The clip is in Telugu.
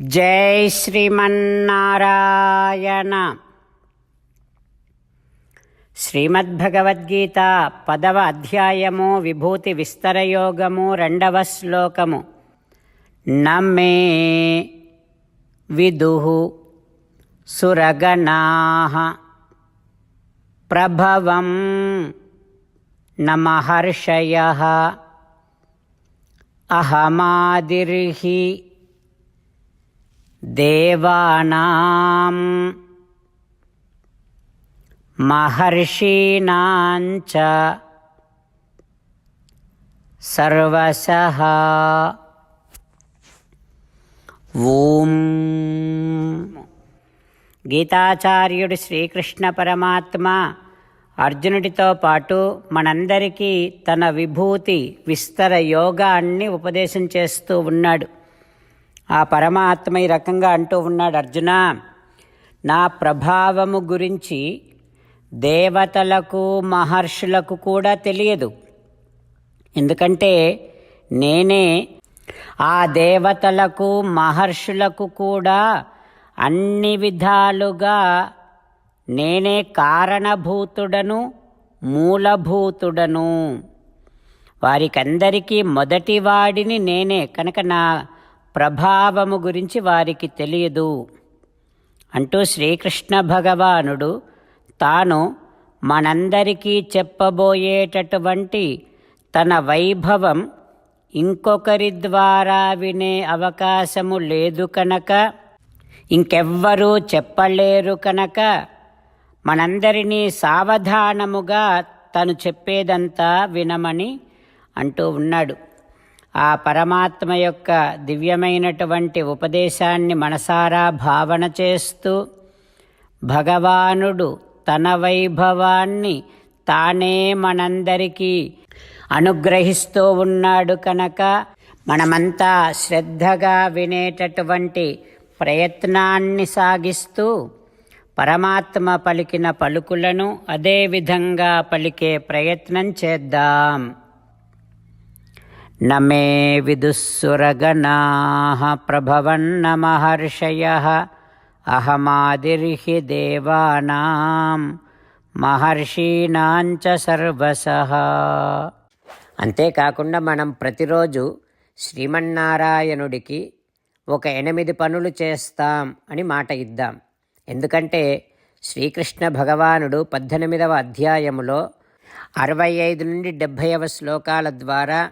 జై శ్రీమన్నారాయణ. శ్రీమద్భగవద్గీత పదవ అధ్యాయము విభూతి విస్తరయోగము రెండవ శ్లోకము. నమే విదు సురగణా ప్రభవం నమహర్షయ అహమాదిర్హి దేవానాం మహర్షీణాం సర్వశః సర్వశ. ఓం. గీతాచార్యుడు శ్రీకృష్ణ పరమాత్మ అర్జునుడితో పాటు మనందరికీ తన విభూతి విస్తర యోగాన్ని ఉపదేశం చేస్తూ ఉన్నాడు. ఆ పరమాత్మ ఈ రకంగా అంటూ ఉన్నాడు అర్జున నా ప్రభావము గురించి దేవతలకు మహర్షులకు కూడా తెలియదు. ఎందుకంటే నేనే ఆ దేవతలకు మహర్షులకు కూడా అన్ని విధాలుగా నేనే కారణభూతుడను మూలభూతుడను. వారికందరికీ మొదటివాడిని నేనే. కనుక నా ప్రభావము గురించి వారికి తెలియదు. అంటూ శ్రీకృష్ణ భగవానుడు తాను మనందరికీ చెప్పబోయేటటువంటి తన వైభవం ఇంకొకరి ద్వారా వినే అవకాశము లేదు కనుక ఇంకెవ్వరూ చెప్పలేరు కనుక మనందరినీ సావధానముగా తను చెప్పేదంతా వినమని అంటూ ఉన్నాడు. ఆ పరమాత్మ యొక్క దివ్యమైనటువంటి ఉపదేశాన్ని మనసారా భావన చేస్తూ భగవానుడు తన వైభవాన్ని తానే మనందరికీ అనుగ్రహిస్తూ ఉన్నాడు కనుక మనమంతా శ్రద్ధగా వినేటటువంటి ప్రయత్నాన్ని సాగిస్తూ పరమాత్మ పలికిన పలుకులను అదేవిధంగా పలికే ప్రయత్నం చేద్దాం. न मे विदुःसुरगणाः प्रभवन्न महर्षयः అహమాదిర్హి దేవానాం మహర్షీనాంచ సర్వసః అంతేకాకుండా మనం ప్రతిరోజు శ్రీమన్నారాయణుడికి ఒక ఎనిమిది పనులు చేస్తాం అని మాట ఇద్దాం ఎందుకంటే శ్రీకృష్ణ భగవానుడు పద్దెనిమిదవ అధ్యాయములో అరవై ఐదు నుండి డెబ్భైవ శ్లోకాల ద్వారా